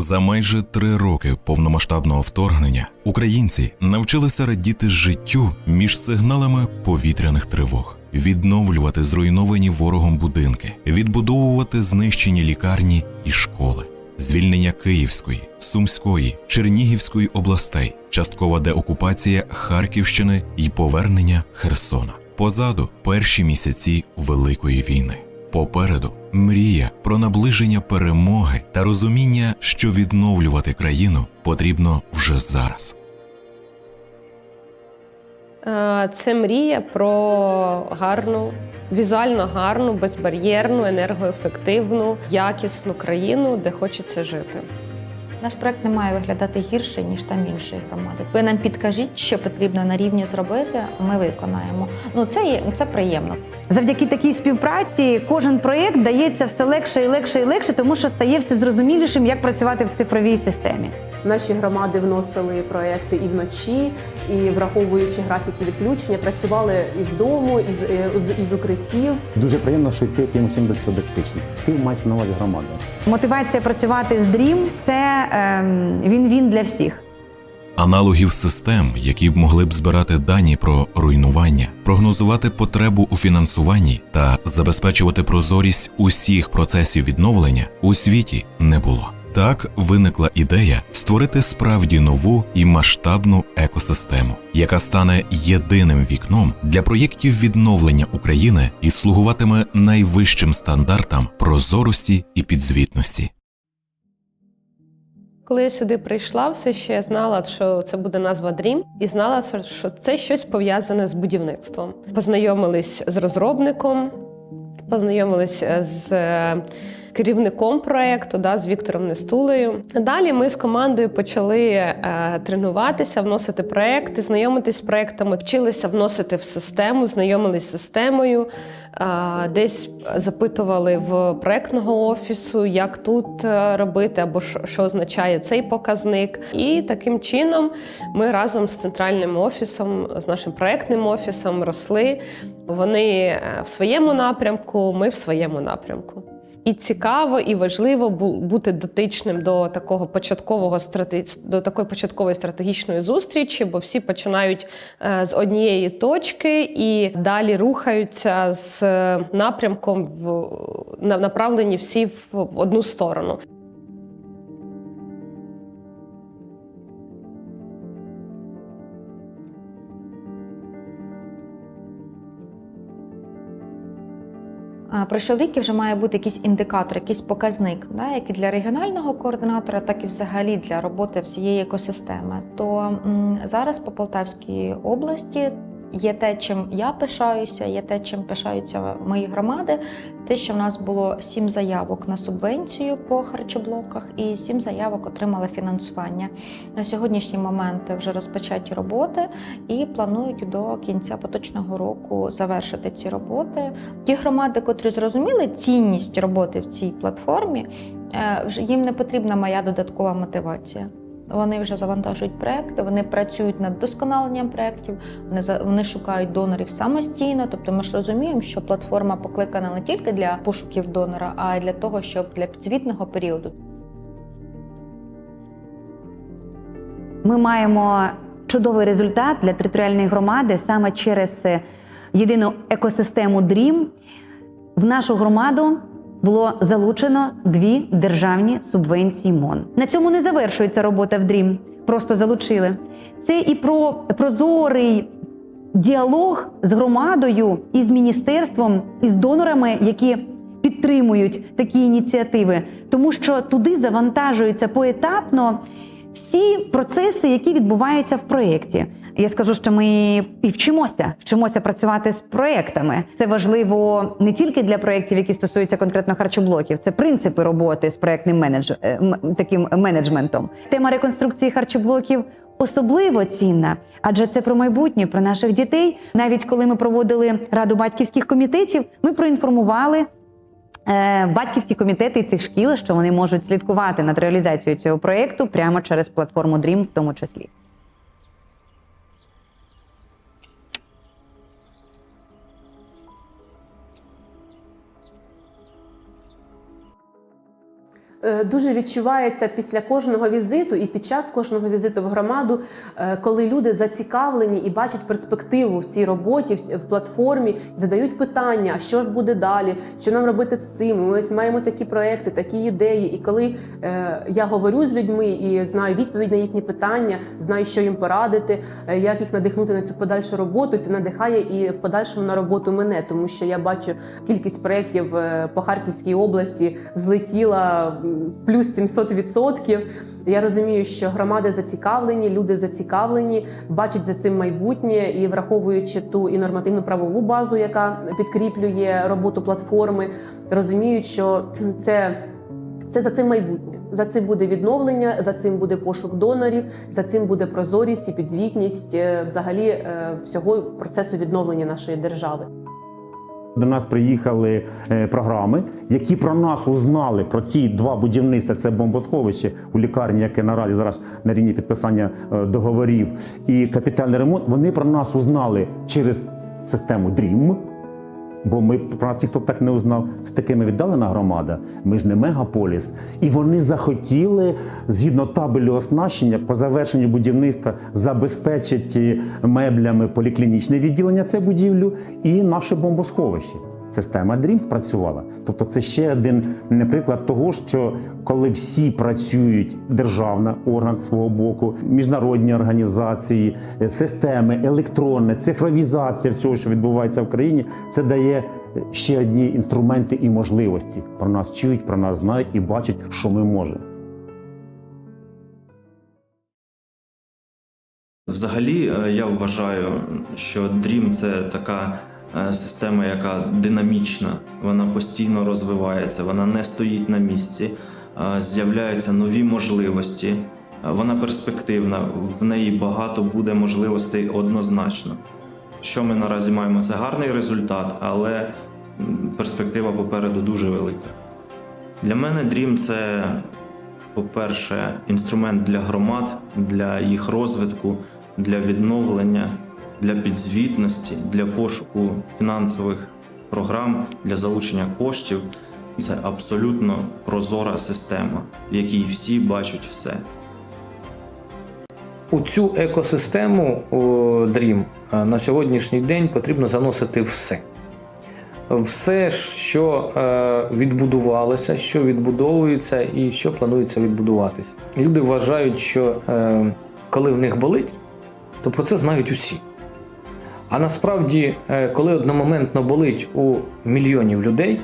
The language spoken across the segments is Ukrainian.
За майже три роки повномасштабного вторгнення українці навчилися радіти життю між сигналами повітряних тривог, відновлювати зруйновані ворогом будинки, відбудовувати знищені лікарні і школи, звільнення Київської, Сумської, Чернігівської областей, часткова деокупація Харківщини і повернення Херсона. Позаду перші місяці Великої війни. Попереду мрія про наближення перемоги та розуміння, що відновлювати країну потрібно вже зараз. Е, Це мрія про гарну, візуально гарну, безбар'єрну, енергоефективну, якісну країну, де хочеться жити. Наш проект не має виглядати гірше, ніж там іншої громади. Ви нам підкажіть, що потрібно на рівні зробити, ми виконаємо. Ну це є це приємно. Завдяки такій співпраці кожен проєкт дається все легше і легше і легше, тому що стає все зрозумілішим, як працювати в цифровій системі. Наші громади вносили проекти і вночі, і враховуючи графіки відключення, працювали і з дому, і з, е, з- із укриттів. Дуже приємно, що ти якимось чином до цього дотичний. Ти мається на увазі громада. Мотивація працювати з Dream – це ем, він-він для всіх. Аналогів систем, які б могли б збирати дані про руйнування, прогнозувати потребу у фінансуванні та забезпечувати прозорість усіх процесів відновлення у світі не було. Так виникла ідея створити справді нову і масштабну екосистему, яка стане єдиним вікном для проєктів відновлення України і слугуватиме найвищим стандартам прозорості і підзвітності. Коли я сюди прийшла, все ще я знала, що це буде назва Dream, і знала, що це щось пов'язане з будівництвом. Познайомились з розробником, познайомились з е, керівником проекту, да, з Віктором Нестулею. Далі ми з командою почали е, тренуватися, вносити проекти, знайомитись з проектами, вчилися вносити в систему, знайомились з системою. Е, Десь запитували в проектного офісу, як тут е, робити, або що, означає цей показник. І таким чином ми разом з центральним офісом, з нашим проектним офісом росли. Вони е, в своєму напрямку, ми в своєму напрямку. І цікаво, і важливо бу- бути дотичним до такого початкового до такої початкової стратегічної зустрічі, бо всі починають е, з однієї точки і далі рухаються з е, напрямком в на- направлені всі в одну сторону. Пройшов рік і вже має бути якийсь індикатор, якийсь показник, да, як і для регіонального координатора, так і взагалі для роботи всієї екосистеми. То зараз по Полтавській області є те, чим я пишаюся, є те, чим пишаються мої громади. Те, що в нас було сім заявок на субвенцію по харчоблоках, і сім заявок отримали фінансування. На сьогоднішній момент вже розпочаті роботи і планують до кінця поточного року завершити ці роботи. Ті громади, котрі зрозуміли цінність роботи в цій платформі, е, їм не потрібна моя додаткова мотивація. Вони вже завантажують проекти, вони працюють над досконаленням проєктів, вони, за- вони шукають донорів самостійно. Тобто ми ж розуміємо, що платформа покликана не тільки для пошуків донора, а й для того, щоб для підзвітного періоду Ми маємо чудовий результат для територіальної громади саме через єдину екосистему Dream. В нашу громаду було залучено дві державні субвенції МОН. На цьому не завершується робота в Dream, просто залучили. Це і про прозорий діалог з громадою і з міністерством, і з донорами, які підтримують такі ініціативи, тому що туди завантажуються поетапно всі процеси, які відбуваються в проєкті. Я скажу, що ми і вчимося, вчимося працювати з проєктами. Це важливо не тільки для проєктів, які стосуються конкретно харчоблоків, це принципи роботи з проєктним менедж... е, таким менеджментом. Тема реконструкції харчоблоків особливо цінна, адже це про майбутнє, про наших дітей. Навіть коли ми проводили раду батьківських комітетів, ми проінформували е, батьківські комітети цих шкіл, що вони можуть слідкувати над реалізацією цього проєкту прямо через платформу Dream в тому числі. Дуже відчувається після кожного візиту і під час кожного візиту в громаду, е, коли люди зацікавлені і бачать перспективу в цій роботі, в платформі, задають питання, що ж буде далі, що нам робити з цим. Ми ось маємо такі проекти, такі ідеї. І коли е, я говорю з людьми і знаю відповідь на їхні питання, знаю, що їм порадити, е, як їх надихнути на цю подальшу роботу, це надихає і в подальшому на роботу мене, тому що я бачу кількість проєктів е, по Харківській області злетіла плюс 700%. Я розумію, що громади зацікавлені, люди зацікавлені, бачать за цим майбутнє і враховуючи ту і нормативну правову базу, яка підкріплює роботу платформи, розуміють, що це, це за цим майбутнє. За цим буде відновлення, за цим буде пошук донорів, за цим буде прозорість і підзвітність е, взагалі е, всього процесу відновлення нашої держави. До нас приїхали е, програми, які про нас узнали про ці два будівництва. Це бомбосховище у лікарні, яке наразі зараз на рівні підписання е, договорів, і капітальний ремонт. Вони про нас узнали через систему DREAM. Бо ми про нас ніхто б так не узнав. Це таки ми віддалена громада. Ми ж не мегаполіс. І вони захотіли згідно табелю оснащення по завершенню будівництва забезпечити меблями поліклінічне відділення це будівлю і наше бомбосховище. Система DREAM спрацювала. Тобто це ще один приклад того, що коли всі працюють, державна орган свого боку, міжнародні організації, е, системи, електронне, цифровізація всього, що відбувається в країні, це дає е, ще одні інструменти і можливості. Про нас чують, про нас знають і бачать, що ми можемо. Взагалі, е, я вважаю, що Dream це така система, яка динамічна, вона постійно розвивається, вона не стоїть на місці, е, з'являються нові можливості, е, вона перспективна, в неї багато буде можливостей однозначно. Що ми наразі маємо? Це гарний результат, але перспектива попереду дуже велика. Для мене Dream це, по-перше, інструмент для громад, для їх розвитку, для відновлення, для підзвітності, для пошуку фінансових програм, для залучення коштів. Це абсолютно прозора система, в якій всі бачать все. У цю екосистему Dream е, на сьогоднішній день потрібно заносити все. Все, що е, відбудувалося, що відбудовується і що планується відбудуватись. Люди вважають, що е, коли в них болить, то про це знають усі. А насправді, е, коли одномоментно болить у мільйонів людей,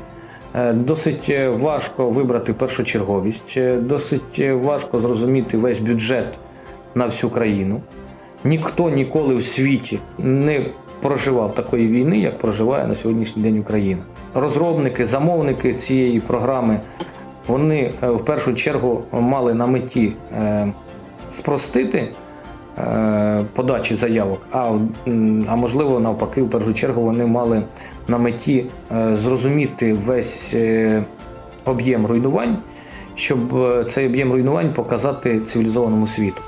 е, досить е, важко вибрати першочерговість, досить важко зрозуміти весь бюджет на всю країну. Ніхто ніколи в світі не проживав такої війни, як проживає на сьогоднішній день Україна. Розробники, замовники цієї програми, вони в першу чергу мали на меті спростити подачі заявок, а, а можливо, навпаки, в першу чергу вони мали на меті е, зрозуміти весь е, об'єм руйнувань, щоб е, цей об'єм руйнувань показати цивілізованому світу.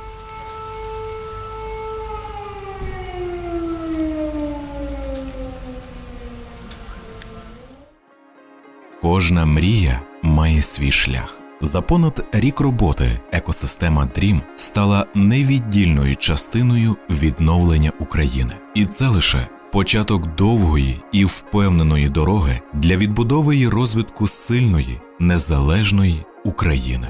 Кожна мрія має свій шлях. За понад рік роботи екосистема DREAM стала невіддільною частиною відновлення України, і це лише початок довгої і впевненої дороги для відбудови і розвитку сильної незалежної України.